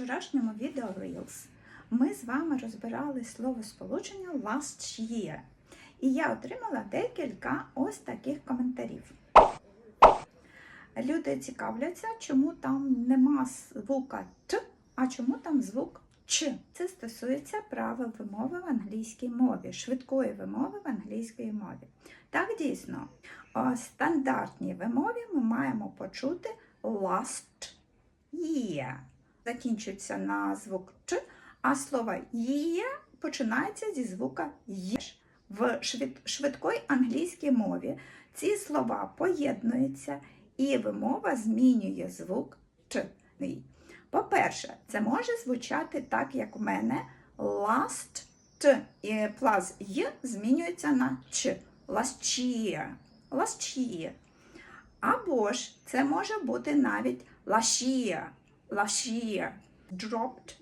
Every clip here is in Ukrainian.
вчорашньому відео Reels ми з вами розбирали слово сполучення last year. І я отримала декілька ось таких коментарів. Люди цікавляться, чому там нема звука Т, а чому там звук Ч. Це стосується правил вимови в англійській мові, швидкої вимови в англійській мові. Так дійсно, у стандартній вимові ми маємо почути last year. Закінчується на звук Ч, а слово year починається зі звука є. В швид- швидкій англійській мові ці слова поєднуються і вимова змінює звук Ч. По-перше, це може звучати так, як у мене last Т і plus Й змінюється на Ч. Last year. Або ж це може бути навіть year. Last year. Dropped.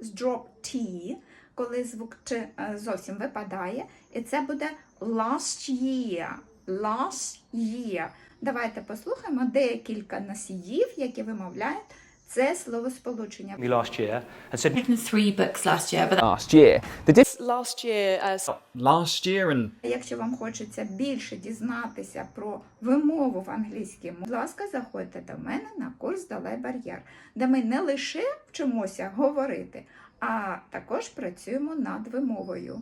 З drop T, коли звук Ч е, зовсім випадає, і це буде last year. Last year. Давайте послухаємо декілька носіїв, які вимовляють це словосполучення. me last year and said, written three books last year, but last year. The diff- last year as last year and Якщо вам хочеться більше дізнатися про вимову в англійській мові, будь ласка, заходьте до мене на курс Долай Бар'єр, де ми не лише вчимося говорити, а також працюємо над вимовою.